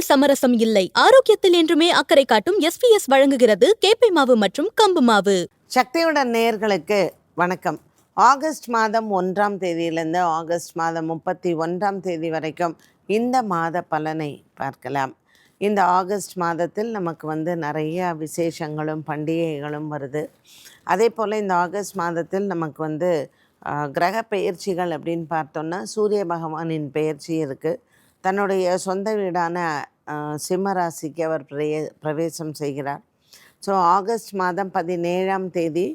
உணவில் சமரசம் இல்லை. ஆரோக்கியத்தில் என்றுமே அக்கறை காட்டும் எஸ்பிஎஸ் வழங்குகிறது கேப்பை மாவு மற்றும் கம்பு மாவு. சக்தியுடன் நேயர்களுக்கு வணக்கம். ஆகஸ்ட் மாதம் ஒன்றாம் தேதியிலிருந்து ஆகஸ்ட் மாதம் முப்பத்தி ஒன்றாம் தேதி வரைக்கும் இந்த மாத பலனை பார்க்கலாம். இந்த ஆகஸ்ட் மாதத்தில் நமக்கு வந்து நிறைய விசேஷங்களும் பண்டிகைகளும் வருது. அதே போல் இந்த ஆகஸ்ட் மாதத்தில் நமக்கு வந்து கிரக பெயர்ச்சிகள் அப்படின்னு பார்த்தோன்னா சூரிய பகவானின் பெயர்ச்சி இருக்குது தன்னுடைய சொந்த வீடான சிம்மராசிக்கு சிம்ம ராசிக்கு அவர் பிரே பிரவேசம் செய்கிறார். ஸோ ஆகஸ்ட் மாதம் பதினேழாம் தேதி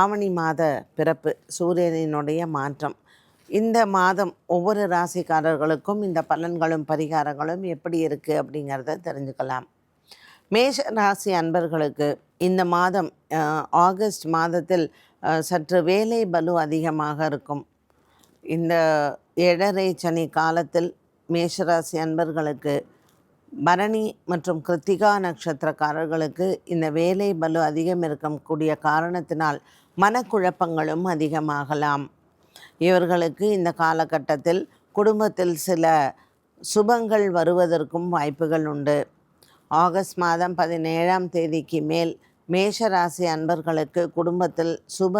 ஆவணி மாத பிறப்பு சூரியனினுடைய மாற்றம். இந்த மாதம் ஒவ்வொரு ராசிக்காரர்களுக்கும் இந்த பலன்களும் பரிகாரங்களும் எப்படி இருக்குது அப்படிங்கிறத தெரிஞ்சுக்கலாம். மேஷ ராசி அன்பர்களுக்கு இந்த மாதம் ஆகஸ்ட் மாதத்தில் சற்று வேலை பலு அதிகமாக இருக்கும். இந்த ஏழரை சனி காலத்தில் மேஷராசி அன்பர்களுக்கு பரணி மற்றும் கிருத்திகா நட்சத்திரக்காரர்களுக்கு இந்த வேலை பலு அதிகம் இருக்கக்கூடிய காரணத்தினால் மனக்குழப்பங்களும் அதிகமாகலாம். இவர்களுக்கு இந்த காலகட்டத்தில் குடும்பத்தில் சில சுபங்கள் வருவதற்கும் வாய்ப்புகள் உண்டு. ஆகஸ்ட் மாதம் பதினேழாம் தேதிக்கு மேல் மேஷராசி அன்பர்களுக்கு குடும்பத்தில் சுப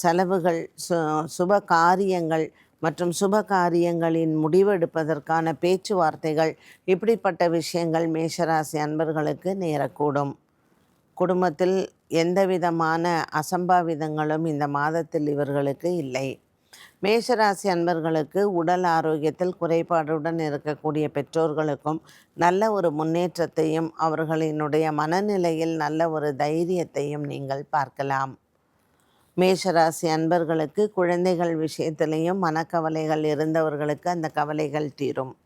செலவுகள் சு சுப காரியங்கள் மற்றும் சுப காரியங்களின் முடிவெடுப்பதற்கான பேச்சுவார்த்தைகள் இப்படிப்பட்ட விஷயங்கள் மேஷராசி அன்பர்களுக்கு நேரக்கூடும். குடும்பத்தில் எந்த விதமான அசம்பாவிதங்களும் இந்த மாதத்தில் இவர்களுக்கு இல்லை. மேஷராசி அன்பர்களுக்கு உடல் ஆரோக்கியத்தில் குறைபாடுடன் இருக்கக்கூடிய பெற்றோர்களுக்கும் நல்ல ஒரு முன்னேற்றத்தையும் அவர்களினுடைய மனநிலையில் நல்ல ஒரு தைரியத்தையும் நீங்கள் பார்க்கலாம். மேஷராசி அன்பர்களுக்கு குழந்தைகள் விஷயத்திலையும் மனக்கவலைகள் இருந்தவர்களுக்கு அந்த கவலைகள் தீரும்.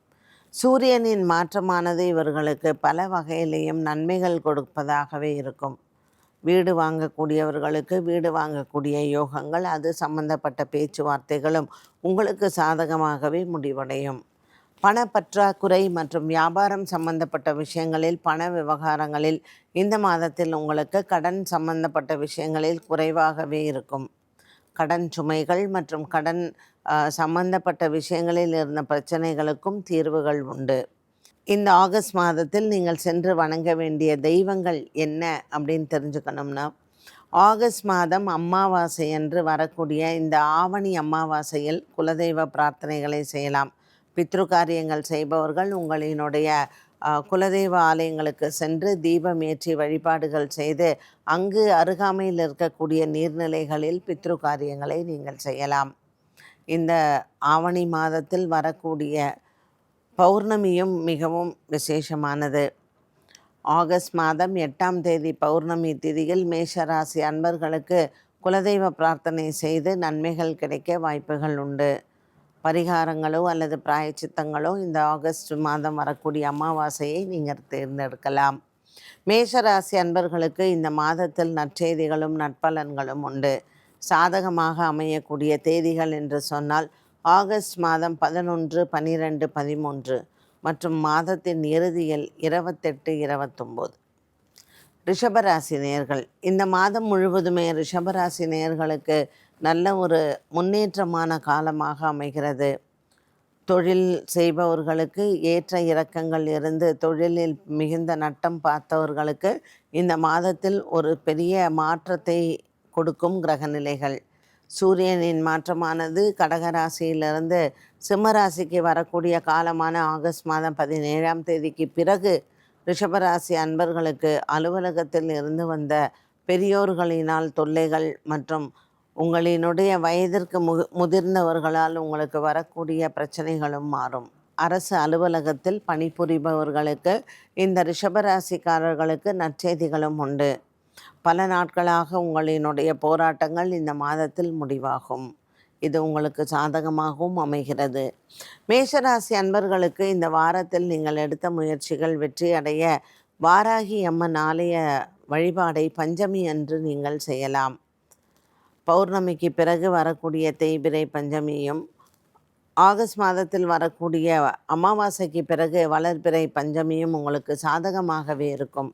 சூரியனின் மாற்றமானது இவர்களுக்கு பல வகையிலையும் நன்மைகள் கொடுப்பதாகவே இருக்கும். வீடு வாங்கக்கூடியவர்களுக்கு வீடு வாங்கக்கூடிய யோகங்கள் அது சம்பந்தப்பட்ட பேச்சுவார்த்தைகளும் உங்களுக்கு சாதகமாகவே முடிவடையும். பணப்பற்றாக்குறை மற்றும் வியாபாரம் சம்பந்தப்பட்ட விஷயங்களில் பண விவகாரங்களில் இந்த மாதத்தில் உங்களுக்கு கடன் சம்பந்தப்பட்ட விஷயங்களில் குறைவாகவே இருக்கும். கடன் சுமைகள் மற்றும் கடன் சம்பந்தப்பட்ட விஷயங்களில் இருந்த பிரச்சனைகளுக்கும் தீர்வுகள் உண்டு. இந்த ஆகஸ்ட் மாதத்தில் நீங்கள் சென்று வணங்க வேண்டிய தெய்வங்கள் என்ன அப்படின்னு தெரிஞ்சுக்கணும்னா ஆகஸ்ட் மாதம் அமாவாசை என்று வரக்கூடிய இந்த ஆவணி அமாவாசையில் குலதெய்வ பிரார்த்தனைகளை செய்யலாம். பித்ரு காரியங்கள் செய்பவர்கள் உங்களினுடைய குலதெய்வ ஆலயங்களுக்கு சென்று தீபம் ஏற்றி வழிபாடுகள் செய்து அங்கு அருகாமையில் இருக்கக்கூடிய நீர்நிலைகளில் பித்ரு காரியங்களை நீங்கள் செய்யலாம். இந்த ஆவணி மாதத்தில் வரக்கூடிய பௌர்ணமியும் மிகவும் விசேஷமானது. ஆகஸ்ட் மாதம் எட்டாம் தேதி பௌர்ணமி திதியில் மேஷராசி அன்பர்களுக்கு குலதெய்வ பிரார்த்தனை செய்து நன்மைகள் கிடைக்க வாய்ப்புகள் உண்டு. பரிகாரங்களோ அல்லது பிராயச்சித்தங்களோ இந்த ஆகஸ்ட் மாதம் வரக்கூடிய அமாவாசையை நீங்கள் தேர்ந்தெடுக்கலாம். மேஷராசி அன்பர்களுக்கு இந்த மாதத்தில் நற்செய்திகளும் நற்பலன்களும் உண்டு. சாதகமாக அமையக்கூடிய தேதிகள் என்று சொன்னால் ஆகஸ்ட் மாதம் பதினொன்று பன்னிரெண்டு பதிமூன்று மற்றும் மாதத்தின் இறுதியில் இருபத்தெட்டு இருபத்தொம்போது. ரிஷபராசி நேயர்கள் இந்த மாதம் முழுவதுமே ரிஷபராசி நேயர்களுக்கு நல்ல ஒரு முன்னேற்றமான காலமாக அமைகிறது. தொழில் செய்பவர்களுக்கு ஏற்ற இறக்கங்கள் இருந்து தொழிலில் மிகுந்த நட்டம் பார்த்தவர்களுக்கு இந்த மாதத்தில் ஒரு பெரிய மாற்றத்தை கொடுக்கும் கிரகநிலைகள். சூரியனின் மாற்றமானது கடகராசியிலிருந்து சிம்மராசிக்கு வரக்கூடிய காலமான ஆகஸ்ட் மாதம் பதினேழாம் தேதிக்கு பிறகு ரிஷபராசி அன்பர்களுக்கு அலுவலகத்தில் இருந்து வந்த பெரியோர்களினால் தொல்லைகள் மற்றும் உங்களினுடைய வயதிற்கு மு முதிர்ந்தவர்களால் உங்களுக்கு வரக்கூடிய பிரச்சனைகளும் மாறும். அரசு அலுவலகத்தில் பணிபுரிபவர்களுக்கு இந்த ரிஷபராசிக்காரர்களுக்கு நற்செய்திகளும் உண்டு. பல நாட்களாக உங்களினுடைய போராட்டங்கள் இந்த மாதத்தில் முடிவாகும். இது உங்களுக்கு சாதகமாகவும் அமைகிறது. மேஷராசி அன்பர்களுக்கு இந்த வாரத்தில் நீங்கள் எடுத்த முயற்சிகள் வெற்றி அடைய வாராகி அம்மன் ஆலய வழிபாடை பஞ்சமி அன்று நீங்கள் செய்யலாம். பௌர்ணமிக்கு பிறகு வரக்கூடிய தேய்பிரை பஞ்சமியும் ஆகஸ்ட் மாதத்தில் வரக்கூடிய அமாவாசைக்கு பிறகு வளர்பிறை பஞ்சமியும் உங்களுக்கு சாதகமாகவே இருக்கும்.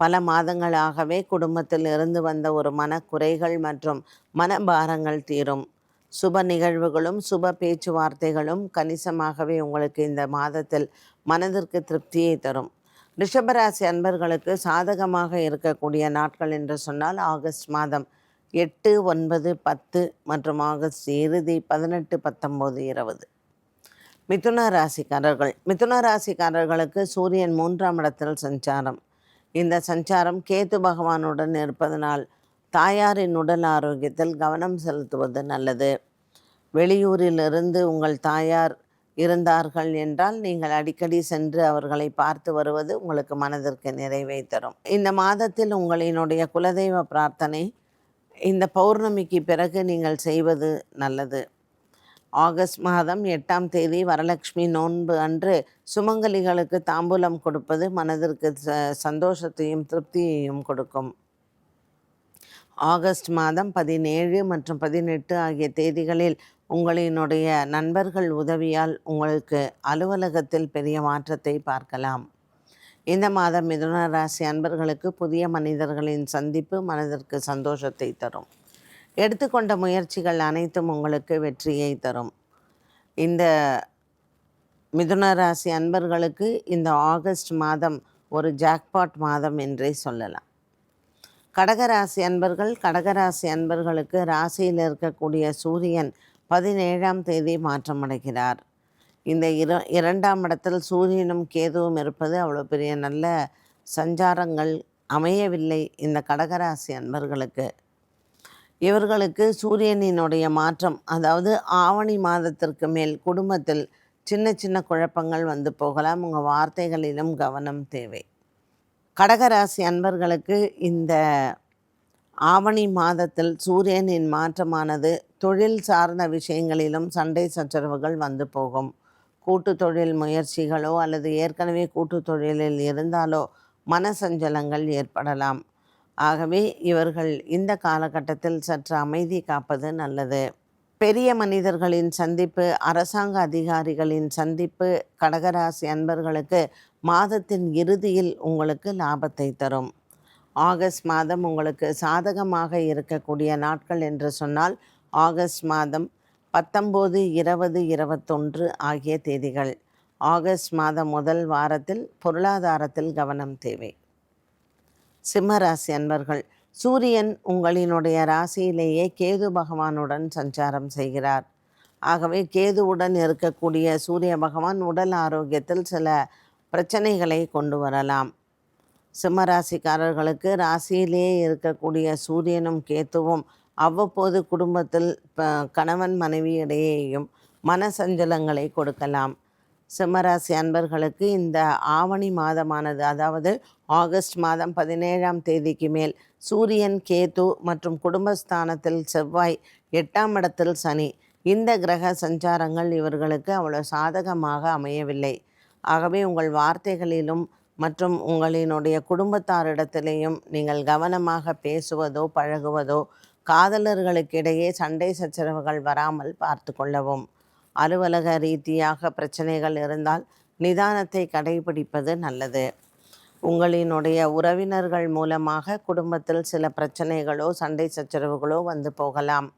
பல மாதங்களாகவே குடும்பத்தில் இருந்து வந்த ஒரு மனக்குறைகள் மற்றும் மனபாரங்கள் தீரும். சுப நிகழ்வுகளும் சுப பேச்சுவார்த்தைகளும் கணிசமாகவே உங்களுக்கு இந்த மாதத்தில் மனதிற்கு திருப்தியை தரும். ரிஷபராசி அன்பர்களுக்கு சாதகமாக இருக்கக்கூடிய நாட்கள் என்று சொன்னால் ஆகஸ்ட் மாதம். எட்டு ஒன்பது பத்து மற்றும் ஆகஸ்ட் இறுதி பதினெட்டு பத்தொம்போது இருபது. மிதுன ராசிக்காரர்கள். மிதுன ராசிக்காரர்களுக்கு சூரியன் மூன்றாம் இடத்தில் சஞ்சாரம். இந்த சஞ்சாரம் கேது பகவானுடன் இருப்பதனால் தாயாரின் உடல் ஆரோக்கியத்தில் கவனம் செலுத்துவது நல்லது. வெளியூரிலிருந்து உங்கள் தாயார் இருந்தார்கள் என்றால் நீங்கள் அடிக்கடி சென்று அவர்களை பார்த்து வருவது உங்களுக்கு மனதிற்கு நிறைவை தரும். இந்த மாதத்தில் உங்களினுடைய குலதெய்வ பிரார்த்தனை இந்த பௌர்ணமிக்கு பிறகு நீங்கள் செய்வது நல்லது. ஆகஸ்ட் மாதம் எட்டாம் தேதி வரலட்சுமி நோன்பு அன்று சுமங்கலிகளுக்கு தாம்பூலம் கொடுப்பது மனதிற்கு ச- சந்தோஷத்தையும் திருப்தியையும் கொடுக்கும். ஆகஸ்ட் மாதம் பதினேழு மற்றும் பதினெட்டு ஆகிய தேதிகளில் உங்களினுடைய நண்பர்கள் உதவியால் உங்களுக்கு அலுவலகத்தில் பெரிய மாற்றத்தை பார்க்கலாம். இந்த மாதம் மிதுன ராசி அன்பர்களுக்கு புதிய மனிதர்களின் சந்திப்பு மனதிற்கு சந்தோஷத்தை தரும். எடுத்துக்கொண்ட முயற்சிகள் அனைத்தும் உங்களுக்கு வெற்றியை தரும். இந்த மிதுன ராசி அன்பர்களுக்கு இந்த ஆகஸ்ட் மாதம் ஒரு ஜாக்பாட் மாதம் என்றே சொல்லலாம். கடகராசி அன்பர்கள் கடகராசி அன்பர்களுக்கு ராசியில் இருக்கக்கூடிய சூரியன் பதினேழாம் தேதி மாற்றமடைகிறார். இந்த இர இரண்டாம் இடத்தில் சூரியனும் கேதுவும் இருப்பது அவ்வளோ பெரிய நல்ல சஞ்சாரங்கள் அமையவில்லை இந்த கடகராசி அன்பர்களுக்கு. இவர்களுக்கு சூரியனினுடைய மாற்றம் அதாவது ஆவணி மாதத்திற்கு மேல் குடும்பத்தில் சின்ன சின்ன குழப்பங்கள் வந்து போகலாம். உங்கள் வார்த்தைகளிலும் கவனம் தேவை. கடகராசி அன்பர்களுக்கு இந்த ஆவணி மாதத்தில் சூரியனின் மாற்றமானது தொழில் சார்ந்த விஷயங்களிலும் சண்டை சச்சரவுகள் வந்து போகும். கூட்டு தொழில் முயற்சிகளோ அல்லது ஏற்கனவே கூட்டு தொழிலில் இருந்தாலோ மனசஞ்சலங்கள் ஏற்படலாம். ஆகவே இவர்கள் இந்த காலகட்டத்தில் சற்று அமைதி காப்பது நல்லது. பெரிய மனிதர்களின் சந்திப்பு அரசாங்க அதிகாரிகளின் சந்திப்பு கடகராசி அன்பர்களுக்கு மாதத்தின் இறுதியில் உங்களுக்கு லாபத்தை தரும். ஆகஸ்ட் மாதம் உங்களுக்கு சாதகமாக இருக்கக்கூடிய நாட்கள் என்று சொன்னால் ஆகஸ்ட் மாதம் பத்தொம்போது இருபது இருபத்தொன்று ஆகிய தேதிகள். ஆகஸ்ட் மாதம் முதல் வாரத்தில் பொருளாதாரத்தில் கவனம் தேவை. சிம்ம ராசி அன்பர்கள் சூரியன் உங்களினுடைய ராசியிலேயே கேது பகவானுடன் சஞ்சாரம் செய்கிறார். ஆகவே கேதுவுடன் இருக்கக்கூடிய சூரிய பகவான் உடல் ஆரோக்கியத்தில் சில பிரச்சனைகளை கொண்டு வரலாம். சிம்மராசிக்காரர்களுக்கு ராசியிலேயே இருக்கக்கூடிய சூரியனும் கேத்துவும் அவ்வப்போது குடும்பத்தில் கணவன் மனைவி இடையேயும் மனசஞ்சலங்களை கொடுக்கலாம். சிம்மராசி அன்பர்களுக்கு இந்த ஆவணி மாதமானது அதாவது ஆகஸ்ட் மாதம் பதினேழாம் தேதிக்கு மேல் சூரியன் கேது மற்றும் குடும்பஸ்தானத்தில் செவ்வாய் எட்டாம் இடத்தில் சனி. இந்த கிரக சஞ்சாரங்கள் இவர்களுக்கு அவ்வளோ சாதகமாக அமையவில்லை. ஆகவே உங்கள் வார்த்தைகளிலும் மற்றும் உங்களினுடைய குடும்பத்தாரிடத்திலேயும் நீங்கள் கவனமாக பேசுவதோ பழகுவதோ காதலர்களுக்கிடையே சண்டை சச்சரவுகள் வராமல் பார்த்து கொள்ளவும். அலுவலக ரீதியாக பிரச்சனைகள் இருந்தால் நிதானத்தை கடைபிடிப்பது நல்லது. உங்களினுடைய உறவினர்கள் மூலமாக குடும்பத்தில் சில பிரச்சனைகளோ சண்டை சச்சரவுகளோ வந்து போகலாம்.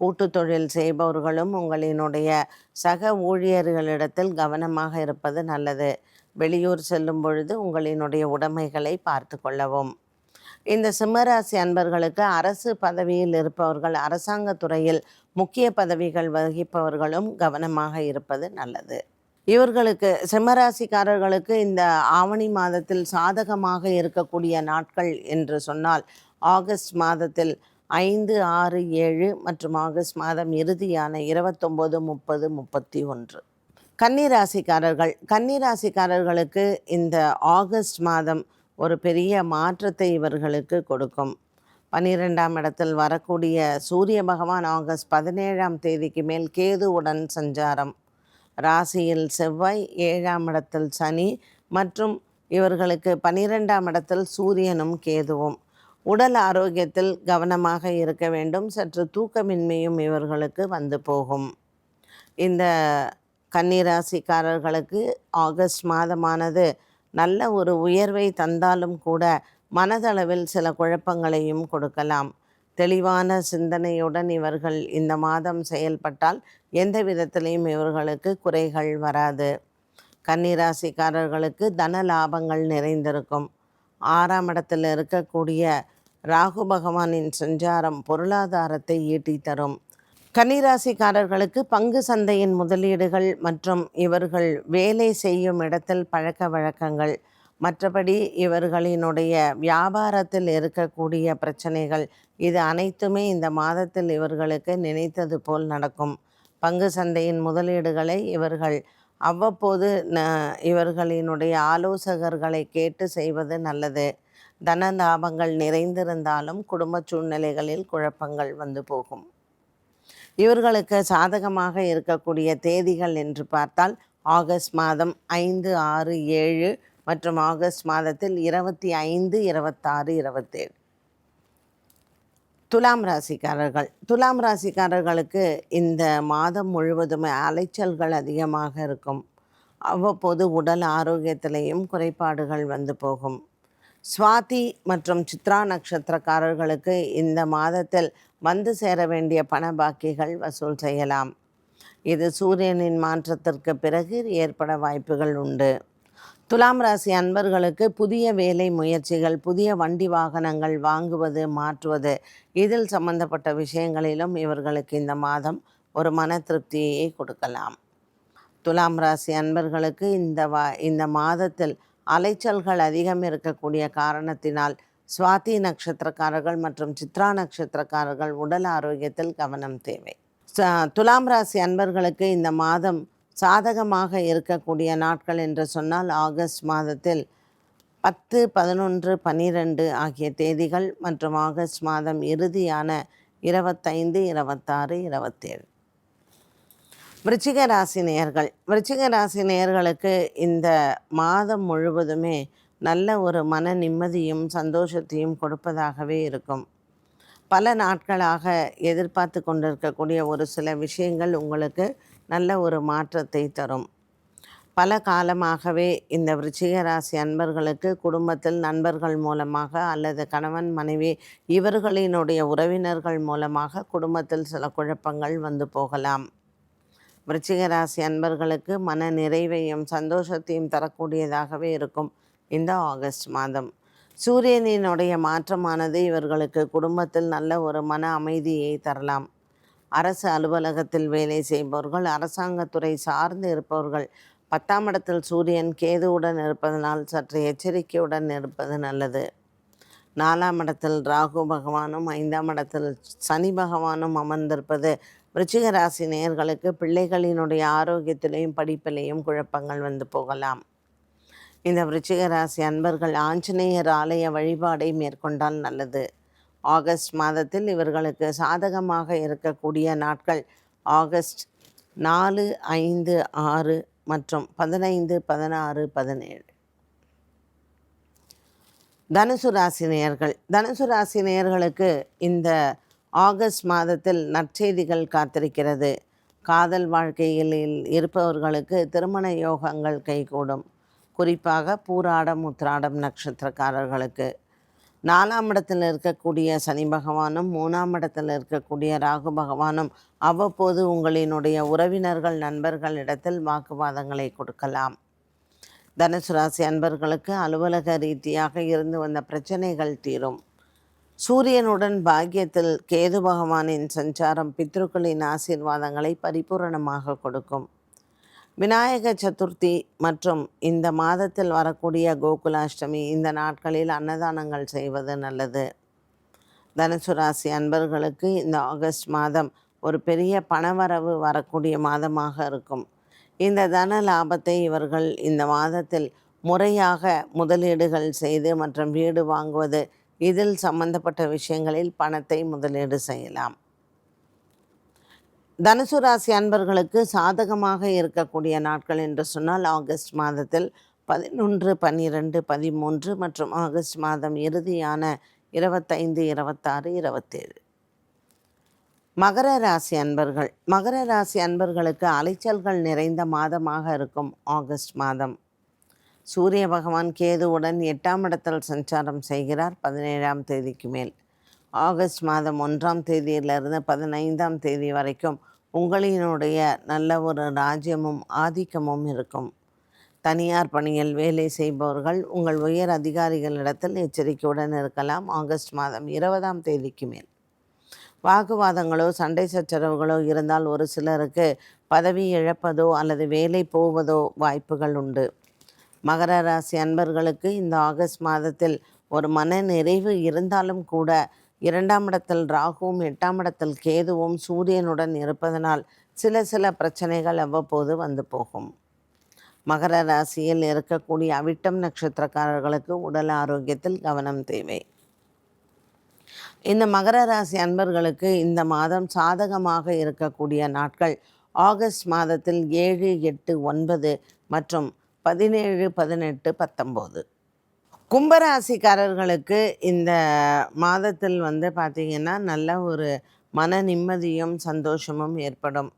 கூட்டு தொழில் செய்பவர்களும் உங்களினுடைய சக ஊழியர்களிடத்தில் கவனமாக இருப்பது நல்லது. வெளியூர் செல்லும் பொழுது உங்களினுடைய உடைமைகளை பார்த்து கொள்ளவும். இந்த சிம்மராசி அன்பர்களுக்கு அரசு பதவியில் இருப்பவர்கள் அரசாங்க துறையில் முக்கிய பதவிகள் வகிப்பவர்களும் கவனமாக இருப்பது நல்லது. இவர்களுக்கு சிம்மராசிக்காரர்களுக்கு இந்த ஆவணி மாதத்தில் சாதகமாக இருக்கக்கூடிய நாட்கள் என்று சொன்னால் ஆகஸ்ட் மாதத்தில் ஐந்து ஆறு ஏழு மற்றும் ஆகஸ்ட் மாதம் இறுதியான இருபத்தொம்போது முப்பது முப்பத்தி ஒன்று கன்னிராசிக்காரர்கள் கன்னிராசிக்காரர்களுக்கு இந்த ஆகஸ்ட் மாதம் ஒரு பெரிய மாற்றத்தை இவர்களுக்கு கொடுக்கும். பன்னிரெண்டாம் இடத்தில் வரக்கூடிய சூரிய பகவான் ஆகஸ்ட் பதினேழாம் தேதிக்கு மேல் கேதுவுடன் சஞ்சாரம். ராசியில் செவ்வாய் ஏழாம் இடத்தில் சனி மற்றும் இவர்களுக்கு பன்னிரெண்டாம் இடத்தில் சூரியனும் கேதுவும். உடல் ஆரோக்கியத்தில் கவனமாக இருக்க வேண்டும். சற்று தூக்கமின்மையும் இவர்களுக்கு வந்து போகும். இந்த கன்னிராசிக்காரர்களுக்கு ஆகஸ்ட் மாதமானது நல்ல ஒரு உயர்வை தந்தாலும் கூட மனதளவில் சில குழப்பங்களையும் கொடுக்கலாம். தெளிவான சிந்தனையுடன் இவர்கள் இந்த மாதம் செயல்பட்டால் எந்த விதத்திலையும் இவர்களுக்கு குறைகள் வராது. கன்னிராசிக்காரர்களுக்கு தன லாபங்கள் நிறைந்திருக்கும். ஆறாம் இடத்தில் இருக்கக்கூடிய ராகு பகவானின் சஞ்சாரம் பொருளாதாரத்தை ஈட்டி தரும் கன்னிராசிக்காரர்களுக்கு பங்கு சந்தையின் முதலீடுகள் மற்றும் இவர்கள் வேலை செய்யும் இடத்தில் பழக்க வழக்கங்கள் மற்றபடி இவர்களினுடைய வியாபாரத்தில் இருக்கக்கூடிய பிரச்சனைகள் இது அனைத்துமே இந்த மாதத்தில் இவர்களுக்கு நினைத்தது போல் நடக்கும். பங்கு சந்தையின் முதலீடுகளை இவர்கள் அவ்வப்போது ந இவர்களினுடைய ஆலோசகர்களை கேட்டு செய்வது நல்லது. தன லாபங்கள் நிறைந்திருந்தாலும் குடும்ப சூழ்நிலைகளில் குழப்பங்கள் வந்து போகும். இவர்களுக்கு சாதகமாக இருக்கக்கூடிய தேதிகள் என்று பார்த்தால் ஆகஸ்ட் மாதம் ஐந்து ஆறு ஏழு மற்றும் ஆகஸ்ட் மாதத்தில் இருபத்தி ஐந்து இருபத்தாறு இருபத்தேழு. துலாம் ராசிக்காரர்கள். துலாம் ராசிக்காரர்களுக்கு இந்த மாதம் முழுவதுமே அலைச்சல்கள் அதிகமாக இருக்கும். அவ்வப்போது உடல் ஆரோக்கியத்திலையும் குறைபாடுகள் வந்து போகும். சுவாதி மற்றும் சித்ரா நட்சத்திரக்காரர்களுக்கு இந்த மாதத்தில் வந்து சேர வேண்டிய பண பாக்கிகள் வசூல் செய்யலாம். இது சூரியனின் மாற்றத்திற்கு பிறகு ஏற்பட வாய்ப்புகள் உண்டு. துலாம் ராசி அன்பர்களுக்கு புதிய வேலை முயற்சிகள் புதிய வண்டி வாகனங்கள் வாங்குவது மாற்றுவது இதில் சம்பந்தப்பட்ட விஷயங்களிலும் இவர்களுக்கு இந்த மாதம் ஒரு மன திருப்தியை கொடுக்கலாம். துலாம் ராசி அன்பர்களுக்கு இந்த வா இந்த மாதத்தில் அலைச்சல்கள் அதிகம் இருக்கக்கூடிய காரணத்தினால் சுவாதி நட்சத்திரக்காரர்கள் மற்றும் சித்ரா நட்சத்திரக்காரர்கள் உடல் ஆரோக்கியத்தில் கவனம் தேவை. துலாம் ராசி அன்பர்களுக்கு இந்த மாதம் சாதகமாக இருக்கக்கூடிய நாட்கள் என்று சொன்னால் ஆகஸ்ட் மாதத்தில் பத்து பதினொன்று பன்னிரெண்டு ஆகிய தேதிகள் மற்றும் ஆகஸ்ட் மாதம் இறுதியான இருபத்தைந்து இருபத்தாறு இருபத்தேழு. விருச்சிக ராசி நேயர்கள் விருச்சிக ராசி நேயர்களுக்கு இந்த மாதம் முழுவதுமே நல்ல ஒரு மன நிம்மதியும் சந்தோஷத்தையும் கொடுப்பதாகவே இருக்கும். பல நாட்களாக எதிர்பார்த்து கொண்டிருக்கக்கூடிய ஒரு சில விஷயங்கள் உங்களுக்கு நல்ல ஒரு மாற்றத்தை தரும். பல காலமாகவே இந்த விருச்சிக ராசி அன்பர்களுக்கு குடும்பத்தில் நண்பர்கள் மூலமாக அல்லது கணவன் மனைவி இவர்களினுடைய உறவினர்கள் மூலமாக குடும்பத்தில் சில குழப்பங்கள் வந்து போகலாம். விருச்சிக ராசி அன்பர்களுக்கு மன நிறைவையும் சந்தோஷத்தையும் தரக்கூடியதாகவே இருக்கும் இந்த ஆகஸ்ட் மாதம். சூரியனினுடைய மாற்றமானது இவர்களுக்கு குடும்பத்தில் நல்ல ஒரு மன அமைதியை தரலாம். அரசு அலுவலகத்தில் வேலை செய்பவர்கள் அரசாங்கத்துறை சார்ந்து இருப்பவர்கள் பத்தாம் இடத்தில் சூரியன் கேதுவுடன் இருப்பதனால் சற்று எச்சரிக்கையுடன் இருப்பது நல்லது. நாலாம் இடத்தில் ராகு பகவானும் ஐந்தாம் இடத்தில் சனி பகவானும் அமர்ந்திருப்பது விருச்சிக ராசி நேயர்களுக்கு பிள்ளைகளினுடைய ஆரோக்கியத்திலையும் படிப்பிலையும் குழப்பங்கள் வந்து போகலாம். இந்த விருச்சிக ராசி அன்பர்கள் ஆஞ்சநேயர் ஆலய வழிபாடை மேற்கொண்டால் நல்லது. ஆகஸ்ட் மாதத்தில் இவர்களுக்கு சாதகமாக இருக்கக்கூடிய நாட்கள் ஆகஸ்ட் நாலு ஐந்து ஆறு மற்றும் பதினைந்து பதினாறு பதினேழு. தனுசு ராசி நேயர்கள் தனுசு ராசி நேயர்களுக்கு இந்த ஆகஸ்ட் மாதத்தில் நற்செய்திகள் காத்திருக்கிறது. காதல் வாழ்க்கையில் இருப்பவர்களுக்கு திருமண யோகங்கள் கைகூடும். குறிப்பாக பூராடம் உத்திராடம் நட்சத்திரக்காரர்களுக்கு. நாலாம் இடத்தில் இருக்கக்கூடிய சனி பகவானும் மூணாம் இடத்தில் இருக்கக்கூடிய ராகு பகவானும் அவ்வப்போது உங்களினுடைய உறவினர்கள் நண்பர்களிடத்தில் வாக்குவாதங்களை கொடுக்கலாம். தனுசு ராசி அன்பர்களுக்கு அலுவலக ரீதியாக இருந்து வந்த பிரச்சனைகள் தீரும். சூரியனுடன் பாக்கியத்தில் கேது பகவானின் சஞ்சாரம் பித்ருக்களின் ஆசீர்வாதங்களை பரிபூரணமாக கொடுக்கும். விநாயக சதுர்த்தி மற்றும் இந்த மாதத்தில் வரக்கூடிய கோகுலாஷ்டமி இந்த நாட்களில் அன்னதானங்கள் செய்வது நல்லது. தனுசு ராசி அன்பர்களுக்கு இந்த ஆகஸ்ட் மாதம் ஒரு பெரிய பணவரவு வரக்கூடிய மாதமாக இருக்கும். இந்த தன லாபத்தை இவர்கள் இந்த மாதத்தில் முறையாக முதலீடுகள் செய்து மற்றும் வீடு வாங்குவது இதில் சம்பந்தப்பட்ட விஷயங்களில் பணத்தை முதலீடு செய்யலாம். தனுசு ராசி அன்பர்களுக்கு சாதகமாக இருக்கக்கூடிய நாட்கள் என்று சொன்னால் ஆகஸ்ட் மாதத்தில் பதினொன்று பன்னிரெண்டு பதிமூன்று மற்றும் ஆகஸ்ட் மாதம் இறுதியான இருபத்தைந்து இருபத்தாறு இருபத்தேழு. மகர ராசி அன்பர்கள். மகர ராசி அன்பர்களுக்கு அலைச்சல்கள் நிறைந்த மாதமாக இருக்கும் ஆகஸ்ட் மாதம். சூரிய பகவான் கேதுவுடன் எட்டாம் இடத்தில் சஞ்சாரம் செய்கிறார் பதினேழாம் தேதிக்கு மேல். ஆகஸ்ட் மாதம் ஒன்றாம் தேதியிலிருந்து பதினைந்தாம் தேதி வரைக்கும் உங்களினுடைய நல்ல ஒரு ராஜ்யமும் ஆதிக்கமும் இருக்கும். தனியார் பணியில் வேலை செய்பவர்கள் உங்கள் உயர் அதிகாரிகளிடத்தில் எச்சரிக்கையுடன் இருக்கலாம். ஆகஸ்ட் மாதம் இருபதாம் தேதிக்கு மேல். வாக்குவாதங்களோ சண்டை சச்சரவுகளோ இருந்தால் ஒரு சிலருக்கு பதவி இழப்பதோ அல்லது வேலை போவதோ வாய்ப்புகள் உண்டு. மகர ராசி அன்பர்களுக்கு இந்த ஆகஸ்ட் மாதத்தில் ஒரு மன நிறைவு இருந்தாலும் கூட இரண்டாம் இடத்தில் ராகுவும் எட்டாம் இடத்தில் கேதுவும் சூரியனுடன் இருப்பதனால் சில சில பிரச்சனைகள் அவ்வப்போது வந்து போகும். மகர ராசியில் இருக்கக்கூடிய அவிட்டம் நட்சத்திரக்காரர்களுக்கு உடல் ஆரோக்கியத்தில் கவனம் தேவை. இந்த மகர ராசி அன்பர்களுக்கு இந்த மாதம் சாதகமாக இருக்கக்கூடிய நாட்கள் ஆகஸ்ட் மாதத்தில் ஏழு எட்டு ஒன்பது மற்றும் பதினேழு பதினெட்டு பத்தொம்போது. கும்பராசிக்காரர்களுக்கு இந்த மாதத்தில் வந்து பார்த்திங்கன்னா நல்ல ஒரு மன நிம்மதியும் சந்தோஷமும் ஏற்படும்.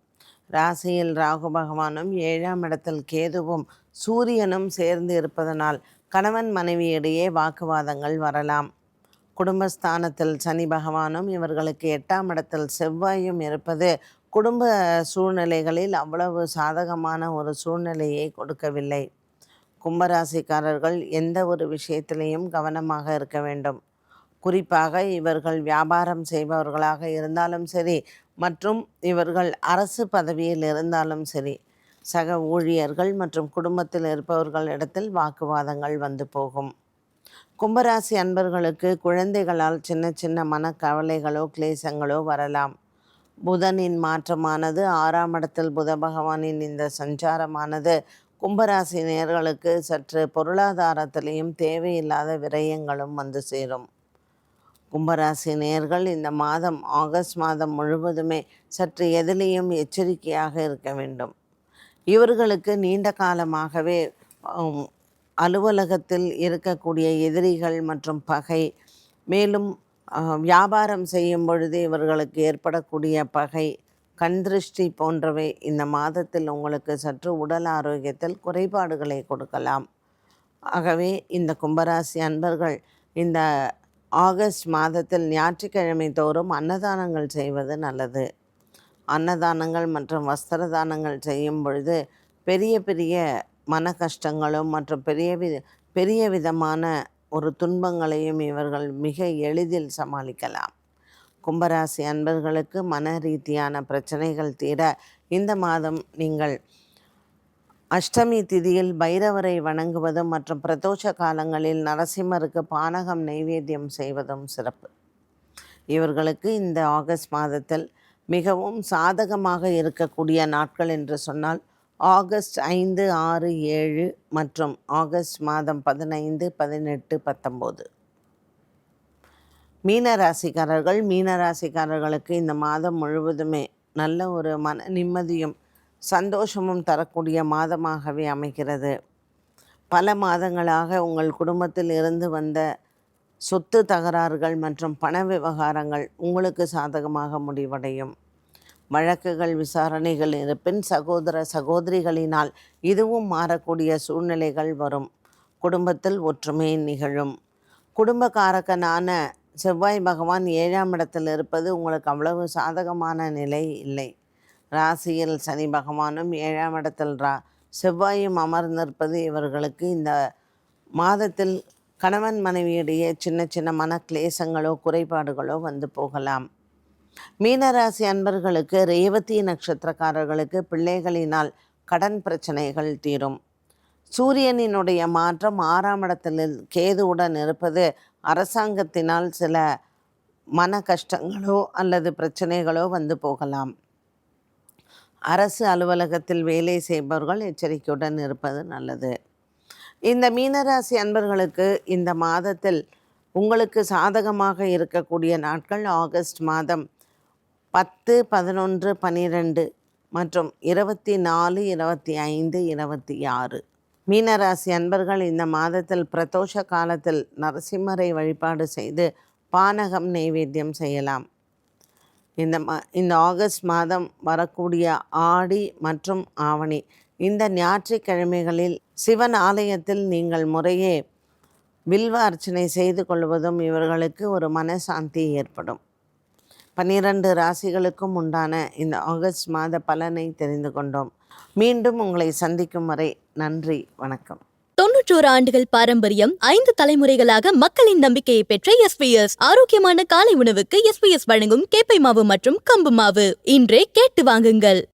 ராசியில் ராகு பகவானும் ஏழாம் இடத்தில் கேதுவும் சூரியனும் சேர்ந்து இருப்பதனால் கணவன் மனைவியிடையே வாக்குவாதங்கள் வரலாம். குடும்பஸ்தானத்தில் சனி பகவானும் இவர்களுக்கு எட்டாம் இடத்தில் செவ்வாயும் இருப்பது குடும்ப சூழ்நிலைகளில் அவ்வளவு சாதகமான ஒரு சூழ்நிலையை கொடுக்கவில்லை. கும்பராசிக்காரர்கள் எந்த ஒரு விஷயத்திலையும் கவனமாக இருக்க வேண்டும். குறிப்பாக இவர்கள் வியாபாரம் செய்பவர்களாக இருந்தாலும் சரி மற்றும் இவர்கள் அரசு பதவியில் இருந்தாலும் சரி சக ஊழியர்கள் மற்றும் குடும்பத்தில் இருப்பவர்கள் இடத்தில் வாக்குவாதங்கள் வந்து போகும். கும்பராசி அன்பர்களுக்கு குழந்தைகளால் சின்ன சின்ன மனக்கவலைகளோ கிளேசங்களோ வரலாம். புதனின் மாற்றமானது ஆறாம் இடத்தில் புத பகவானின் இந்த சஞ்சாரமானது கும்பராசி நேர்களுக்கு சற்று பொருளாதாரத்திலையும் தேவையில்லாத விரயங்களும் வந்து சேரும். கும்பராசி நேர்கள் இந்த மாதம் ஆகஸ்ட் மாதம் முழுவதுமே சற்று எதிலையும் எச்சரிக்கையாக இருக்க வேண்டும். இவர்களுக்கு நீண்ட காலமாகவே அலுவலகத்தில் இருக்கக்கூடிய எதிரிகள் மற்றும் பகை மேலும் வியாபாரம் செய்யும் பொழுது இவர்களுக்கு ஏற்படக்கூடிய பகை கண் திருஷ்டி போன்றவை இந்த மாதத்தில் உங்களுக்கு சற்று உடல் ஆரோக்கியத்தில் குறைபாடுகளை கொடுக்கலாம். ஆகவே இந்த கும்பராசி அன்பர்கள் இந்த ஆகஸ்ட் மாதத்தில் ஞாயிற்றுக்கிழமை தோறும் அன்னதானங்கள் செய்வது நல்லது. அன்னதானங்கள் மற்றும் வஸ்திர தானங்கள் செய்யும் பொழுது பெரிய பெரிய மன கஷ்டங்களும் மற்றும் பெரிய வி பெரிய விதமான ஒரு துன்பங்களையும் இவர்கள் மிக எளிதில் சமாளிக்கலாம். கும்பராசி அன்பர்களுக்கு மன ரீதியான பிரச்சனைகள் தீர இந்த மாதம் நீங்கள் அஷ்டமி திதியில் பைரவரை வணங்குவதும் மற்றும் பிரதோஷ காலங்களில் நரசிம்மருக்கு பானகம் நைவேத்தியம் செய்வதும் சிறப்பு. இவர்களுக்கு இந்த ஆகஸ்ட் மாதத்தில் மிகவும் சாதகமாக இருக்கக்கூடிய நாட்கள் என்று சொன்னால் ஆகஸ்ட் ஐந்து ஆறு ஏழு மற்றும் ஆகஸ்ட் மாதம் பதினைந்து பதினெட்டு பத்தொம்போது. மீனராசிக்காரர்கள் மீனராசிக்காரர்களுக்கு இந்த மாதம் முழுவதுமே நல்ல ஒரு மன நிம்மதியும் சந்தோஷமும் தரக்கூடிய மாதமாகவே அமைகிறது. பல மாதங்களாக உங்கள் குடும்பத்தில் இருந்து வந்த சொத்து தகராறுகள் மற்றும் பண விவகாரங்கள் உங்களுக்கு சாதகமாக முடிவடையும். வழக்குகள் விசாரணைகள் இருப்பின் சகோதர சகோதரிகளினால் இதுவும் மாறக்கூடிய சூழ்நிலைகள் வரும். குடும்பத்தில் ஒற்றுமை நிகழும். குடும்பக்காரக்கனான செவ்வாய் பகவான் ஏழாம் இடத்தில் இருப்பது உங்களுக்கு அவ்வளவு சாதகமான நிலை இல்லை. ராசியில் சனி பகவானும் ஏழாம் இடத்தில் ரா செவ்வாயும் அமர்ந்திருப்பது இவர்களுக்கு இந்த மாதத்தில் கணவன் மனைவியிடையே சின்ன சின்ன மன கிளேசங்களோ குறைபாடுகளோ வந்து போகலாம். மீனராசி அன்பர்களுக்கு ரேவதி நட்சத்திரக்காரர்களுக்கு பிள்ளைகளினால் கடன் பிரச்சனைகள் தீரும். சூரியனினுடைய மாற்றம் ஆறாம் இடத்தில் கேதுவுடன் இருப்பது அரசாங்கத்தினால் சில மன கஷ்டங்களோ அல்லது பிரச்சனைகளோ வந்து போகலாம். அரசு அலுவலகத்தில் வேலை செய்பவர்கள் எச்சரிக்கையுடன் இருப்பது நல்லது. இந்த மீனராசி அன்பர்களுக்கு இந்த மாதத்தில் உங்களுக்கு சாதகமாக இருக்கக்கூடிய நாட்கள் ஆகஸ்ட் மாதம் பத்து பதினொன்று பன்னிரெண்டு மற்றும் இருபத்தி நாலு இருபத்தி ஐந்து இருபத்தி ஆறு. மீனராசி அன்பர்கள் இந்த மாதத்தில் பிரதோஷ காலத்தில் நரசிம்மரை வழிபாடு செய்து பானகம் நைவேத்தியம் செய்யலாம். இந்த மா இந்த ஆகஸ்ட் மாதம் வரக்கூடிய ஆடி மற்றும் ஆவணி இந்த ஞாயிற்றுக்கிழமைகளில் சிவன் ஆலயத்தில் நீங்கள் முறையே வில்வ அர்ச்சனை செய்து கொள்வதும் இவர்களுக்கு ஒரு மனசாந்தி ஏற்படும். பன்னிரண்டு ராசிகளுக்கும் உண்டான இந்த ஆகஸ்ட் மாத பலனை தெரிந்து கொண்டோம். மீண்டும் உங்களை சந்திக்கும் வரை நன்றி வணக்கம். தொன்னூற்றோரு ஆண்டுகள் பாரம்பரியம் ஐந்து தலைமுறைகளாக மக்களின் நம்பிக்கையை பெற்ற எஸ்பிஎஸ் ஆரோக்கியமான காலை உணவுக்கு எஸ்பிஎஸ் வழங்கும் கேப்பை மாவு மற்றும் கம்பு மாவு. இன்றே கேட்டு வாங்குங்கள்.